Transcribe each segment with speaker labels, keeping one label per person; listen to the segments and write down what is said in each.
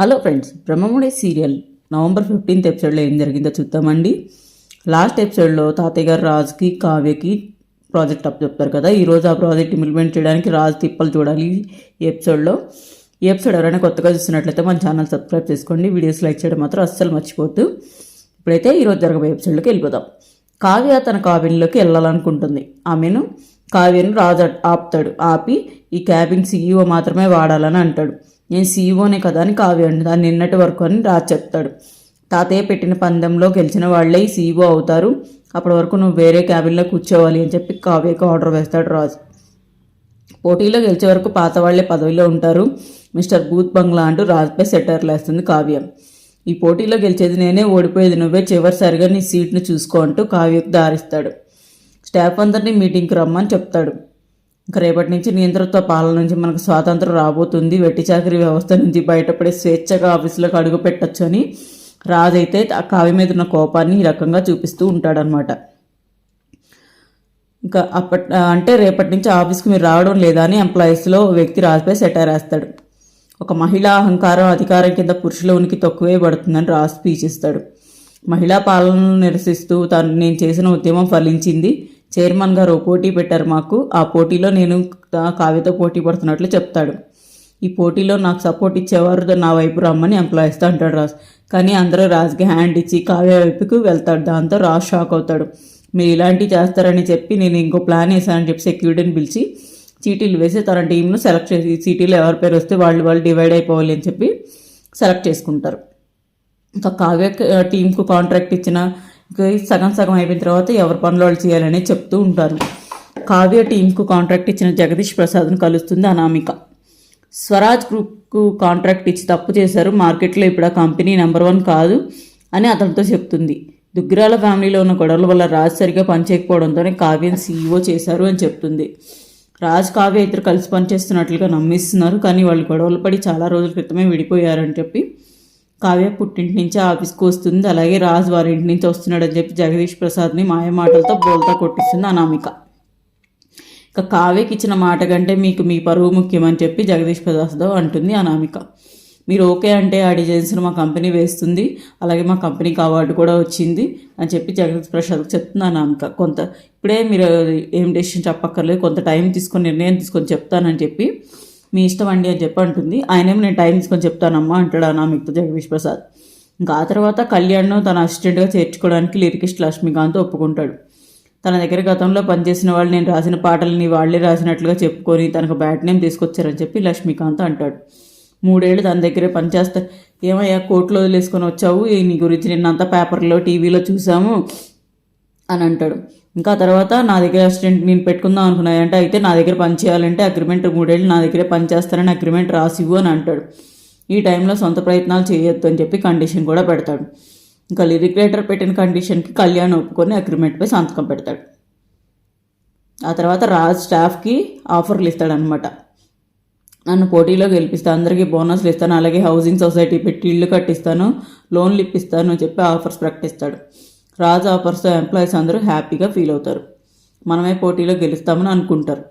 Speaker 1: Hello friends Brahmamudi serial. November fifteenth ఎపిసోడ్లో ఏం జరిగిందో చూద్దామండి. లాస్ట్ ఎపిసోడ్లో తాతయ్య గారు రాజుకి కావ్యకి ప్రాజెక్ట్ అప్ చెప్తారు కదా ఈరోజు ఆ ప్రాజెక్ట్ ఇంప్లిమెంట్ చేయడానికి రాజు తిప్పలు చూడాలి ఈ ఎపిసోడ్లో. ఈ ఎపిసోడ్ ఎవరైనా కొత్తగా చూస్తున్నట్లయితే మన ఛానల్ సబ్స్క్రైబ్ చేసుకోండి వీడియోస్ లైక్ చేయడం మాత్రం అస్సలు మర్చిపోద్దు ఇప్పుడైతే ఈరోజు జరగబోయే ఎపిసోడ్లోకి వెళ్ళిపోదాం. కావ్య తన కావ్యంలోకి వెళ్ళాలనుకుంటుంది. ఆమెను కావ్యను రాజు ఆపుతాడు ఆపి ఈ క్యాబిన్ సీఈఓ మాత్రమే వాడాలని అంటాడు. నేను సీఈఓనే కదా అని కావ్య దాన్ని నిన్నటి వరకు అని రాజు చెప్తాడు. తాతయ్య పెట్టిన పందెంలో గెలిచిన వాళ్ళే సీఈఓ అవుతారు. అప్పటి వరకు నువ్వు వేరే క్యాబిన్లో కూర్చోవాలి అని చెప్పి కావ్యకు ఆర్డర్ వేస్తాడు రాజు. పోటీలో గెలిచే వరకు పాత వాళ్ళే పదవిలో ఉంటారు. మిస్టర్ బూత్ బంగ్లా అంటూ రాజుపై సెటర్లు వేస్తుంది కావ్య. ఈ పోటీలో గెలిచేది నేనే ఓడిపోయేది నువ్వే చివరిసారిగా నీ సీట్ను చూసుకో అంటూ కావ్యకు దారిస్తాడు. స్టాఫ్ అందరినీ మీటింగ్కి రమ్మని చెప్తాడు. ఇంకా రేపటి నుంచి నియంతృత్వ పాలన నుంచి మనకు స్వాతంత్రం రాబోతుంది. వెట్టి చాకరీ వ్యవస్థ నుంచి బయటపడే స్వేచ్ఛగా ఆఫీసులోకి అడుగు పెట్టచ్చు అని రాజు అయితే ఆ కావ్య మీద ఉన్న కోపాన్ని ఈ రకంగా చూపిస్తూ ఉంటాడనమాట ఇంకా అప్పట్ అంటే రేపటి నుంచి ఆఫీస్కి మీరు రావడం లేదా అని ఎంప్లాయీస్లో వ్యక్తి రాజుపై సెటైర్ వేస్తాడు. ఒక మహిళా అహంకారం అధికారం కింద పురుషుల ఉనికి తక్కువే పడుతుందని రాజు స్పీచ్ ఇస్తాడు. మహిళా పాలనను నిరసిస్తూ తను నేను చేసిన ఉద్యమం ఫలించింది. చైర్మన్ గారు ఓ పోటీ పెట్టారు మాకు. ఆ పోటీలో నేను కావ్యతో పోటీ పడుతున్నట్లు చెప్తాడు. ఈ పోటీలో నాకు సపోర్ట్ ఇచ్చేవారు నా వైపు రమ్మని ఎంప్లాయీస్తో అంటాడు రాజు. కానీ అందరూ రాజుకి హ్యాండ్ ఇచ్చి కావ్య వైపుకు వెళ్తాడు. దాంతో రాజు షాక్ అవుతాడు. మీరు ఇలాంటివి చేస్తారని చెప్పి నేను ఇంకో ప్లాన్ వేసానని చెప్పి సెక్యూరిటీని పిలిచి చీటీలు వేసి తన టీంను సెలెక్ట్ చేసి చీటీలు ఎవరి పేరు వస్తే వాళ్ళు వాళ్ళు డివైడ్ అయిపోవాలి అని చెప్పి సెలెక్ట్ చేసుకుంటారు. ఇంకా కావ్య టీంకు కాంట్రాక్ట్ ఇచ్చిన సగం సగం అయిపోయిన తర్వాత ఎవరి పనులు వాళ్ళు చేయాలని చెప్తూ ఉంటారు. కావ్య టీంకు కాంట్రాక్ట్ ఇచ్చిన జగదీష్ ప్రసాద్ను కలుస్తుంది అనామిక. స్వరాజ్ గ్రూప్కు కాంట్రాక్ట్ ఇచ్చి తప్పు చేశారు. మార్కెట్లో ఇప్పుడు ఆ కంపెనీ నెంబర్ వన్ కాదు అని అతనితో చెప్తుంది. దుగ్గిరాల ఫ్యామిలీలో ఉన్న గొడవల వల్ల రాజ్ సరిగా పనిచేయకపోవడంతోనే కావ్యం సీఈఓ చేశారు అని చెప్తుంది. రాజ్ కావ్య ఇద్దరు కలిసి పనిచేస్తున్నట్లుగా నమ్మిస్తున్నారు. కానీ వాళ్ళు గొడవలు పడి చాలా రోజుల క్రితమే విడిపోయారని చెప్పి కావ్య పుట్టింటి నుంచి ఆఫీస్కి వస్తుంది. అలాగే రాజు వారి ఇంటి నుంచి వస్తున్నాడని చెప్పి జగదీష్ ప్రసాద్ని మాయ మాటలతో బోల్తా కొట్టిస్తుంది అనామిక. ఇక కావ్యకి ఇచ్చిన మాట కంటే మీకు మీ పరువు ముఖ్యమని చెప్పి జగదీష్ ప్రసాద్ అంటుంది అనామిక. మీరు ఓకే అంటే ఆ డిజైన్స్ను మా కంపెనీ వేస్తుంది. అలాగే మా కంపెనీకి అవార్డు కూడా వచ్చింది అని చెప్పి జగదీష్ ప్రసాద్ చెప్తున్నాను అనామిక. కొంత ఇప్పుడే మీరు ఏం డెసిషన్ చెప్పక్కర్లేదు. కొంత టైం తీసుకొని నిర్ణయం తీసుకొని చెప్తానని చెప్పి మీ ఇష్టం అండి అని చెప్పి అంటుంది. ఆయనేమో నేను టైం తీసుకొని చెప్తానమ్మా అంటాడు అనామికతో జగదీష్ ప్రసాద్ ఇంకా ఆ తర్వాత కళ్యాణ్ను తన అసిస్టెంట్గా చేర్చుకోవడానికి లిరికిస్ట్ లక్ష్మీకాంత్ ఒప్పుకుంటాడు. తన దగ్గర గతంలో పనిచేసిన వాళ్ళు నేను రాసిన పాటలని వాళ్ళే రాసినట్లుగా చెప్పుకొని తనకు బ్యాట్ నేమ్ తీసుకొచ్చారని చెప్పి లక్ష్మీకాంత్ అంటాడు. మూడేళ్ళు తన దగ్గరే పనిచేస్తా ఏమయ్యా కోర్టులో వదిలేసుకొని వచ్చావు? నీ గురించి నిన్నంతా పేపర్లో టీవీలో చూసాము. అని అంటాడు ఇంకా తర్వాత నా దగ్గర అసిస్టెంట్ నేను పెట్టుకుందాం అనుకున్నాయంటే అయితే నా దగ్గర పని చేయాలంటే అగ్రిమెంట్ మూడేళ్ళు నా దగ్గరే పని చేస్తానని అగ్రిమెంట్ రాసివ్వు అని అంటాడు. ఈ టైంలో సొంత ప్రయత్నాలు చేయొద్దు అని చెప్పి కండిషన్ కూడా పెడతాడు. ఇంకా లిరిక్ రైటర్ పెట్టిన కండిషన్కి కళ్యాణ్ ఒప్పుకొని అగ్రిమెంట్పై సంతకం పెడతాడు. ఆ తర్వాత రాజ్ స్టాఫ్కి ఆఫర్లు ఇస్తాడనమాట నన్ను పోటీలో గెలిపిస్తాను అందరికీ బోనస్లు ఇస్తాను అలాగే హౌసింగ్ సొసైటీ పెట్టి ఇల్లు కట్టిస్తాను లోన్లు ఇప్పిస్తాను అని చెప్పి ఆఫర్స్ ప్రకటిస్తాడు. రాజ్ ఆఫర్స్తో ఎంప్లాయీస్ అందరూ హ్యాపీగా ఫీల్ అవుతారు. మనమే పోటీలో గెలుస్తామని అనుకుంటారు.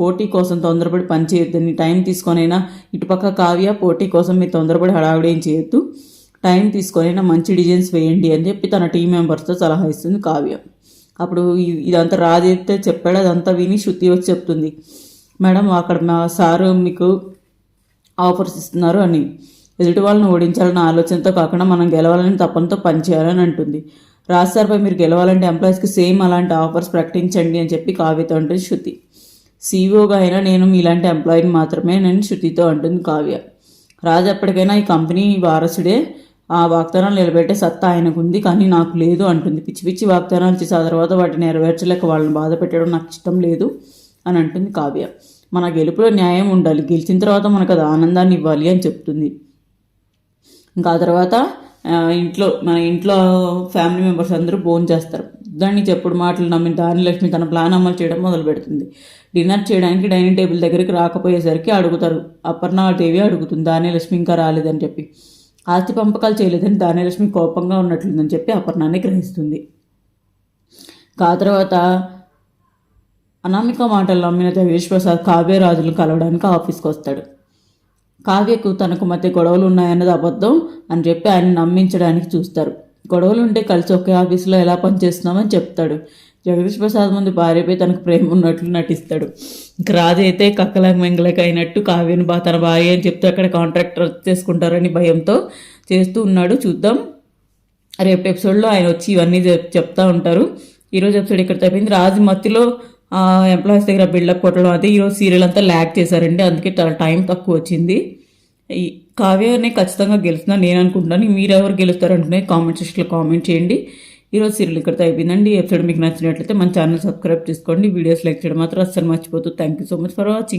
Speaker 1: పోటీ కోసం తొందరపడి పని చేయొద్దని టైం తీసుకొనైనా ఇటుపక్క కావ్య పోటీ కోసం మీరు తొందరపడి హడావిడి ఏం చేయొద్దు. టైం తీసుకొనైనా మంచి డిజైన్స్ వేయండి అని చెప్పి తన టీం మెంబర్స్తో సలహా ఇస్తుంది కావ్య. అప్పుడు ఇదంతా రాజైతే చెప్పాడు. అదంతా విని శృతి వచ్చి చెప్తుంది. మేడం అక్కడ మా సారు మీకు ఆఫర్స్ ఇస్తున్నారు అని. ఎదుటి వాళ్ళని ఓడించాలన్న ఆలోచనతో కాకుండా మనం గెలవాలని తప్పంతో పనిచేయాలని అంటుంది. రాజసార్పై మీరు గెలవాలంటే ఎంప్లాయీస్కి సేమ్ అలాంటి ఆఫర్స్ ప్రకటించండి అని చెప్పి కావ్యతో అంటుంది శృతి. సీఈఓగా అయినా నేను మీలాంటి ఎంప్లాయీని మాత్రమే నేను శృతితో అంటుంది కావ్య. రాజు ఎప్పటికైనా ఈ కంపెనీ వారసుడే. ఆ వాగ్దానాలు నిలబెట్టే సత్తా ఆయనకుంది కానీ నాకు లేదు అంటుంది. పిచ్చి పిచ్చి వాగ్దానాలు చేసి ఆ తర్వాత వాటిని నెరవేర్చలేక వాళ్ళని బాధ పెట్టడం నాకు ఇష్టం లేదు అని అంటుంది కావ్య. మన గెలుపులో న్యాయం ఉండాలి. గెలిచిన తర్వాత మనకు అది ఆనందాన్ని ఇవ్వాలి అని చెప్తుంది. ఇంకా ఆ తర్వాత ఇంట్లో మన ఇంట్లో ఫ్యామిలీ మెంబర్స్ అందరూ భోజనం చేస్తారు. దాన్ని చెప్పుడు మాటలు నమ్మిన దానిలక్ష్మి తన ప్లాన్ అమలు చేయడం మొదలు పెడుతుంది డిన్నర్ చేయడానికి డైనింగ్ టేబుల్ దగ్గరికి రాకపోయేసరికి అడుగుతారు. అపర్ణాదేవి అడుగుతుంది దానిలక్ష్మి ఇంకా రాలేదని చెప్పి. ఆస్తి పంపకాలు చేయలేదని దానిలక్ష్మి కోపంగా ఉన్నట్లుందని చెప్పి అపర్ణాన్ని గ్రహిస్తుంది. ఆ తర్వాత అనామిక మాటలు నమ్మిన జగదీష్ ప్రసాద్ కావ్యరాజులను కలవడానికి ఆఫీస్కి వస్తాడు కావ్యకు తనకు మధ్య గొడవలు ఉన్నాయన్నది అబద్ధం అని చెప్పి ఆయన నమ్మించడానికి చూస్తారు. గొడవలు ఉంటే కలిసి ఒకే ఆఫీసులో ఎలా పనిచేస్తున్నామని చెప్తాడు. జగదీష్ ప్రసాద్ ముందు భార్యపై తనకు ప్రేమ ఉన్నట్లు నటిస్తాడు. ఇంక రాజు అయితే కక్కలకు మెంగలకు అయినట్టు కావ్యను బా తన భార్య అని చెప్తే అక్కడ కాంట్రాక్టర్ చేసుకుంటారని భయంతో చేస్తూ ఉన్నాడు. చూద్దాం. రేపు ఎపిసోడ్లో ఆయన వచ్చి ఇవన్నీ చెప్ చెప్తా ఉంటారు. ఈరోజు ఎపిసోడ్ ఇక్కడ తప్పింది? రాజు మత్తిలో ఎంప్లాయీస్ దగ్గర బిల్డప్ కొట్టడం అదే ఈరోజు సీరియల్ అంతా ల్యాక్ చేశారండి అందుకే చాలా టైం తక్కువ వచ్చింది. కావ్యనే ఖచ్చితంగా గెలుస్తున్నా నేను అనుకుంటున్నాను. మీరు ఎవరు అనుకునే కామెంట్ సెక్షన్లో కామెంట్ చేయండి. ఈరోజు సీరియల్ ఇక్కడితో అయిపోయిందండి. ఎపిసోడ్ మీకు నచ్చినట్లయితే మన ఛానల్ సబ్స్క్రైబ్ చేసుకోండి. వీడియోస్ లైక్ చేయడం మాత్రం అస్సలు మర్చిపోతుంది thank you so much for watching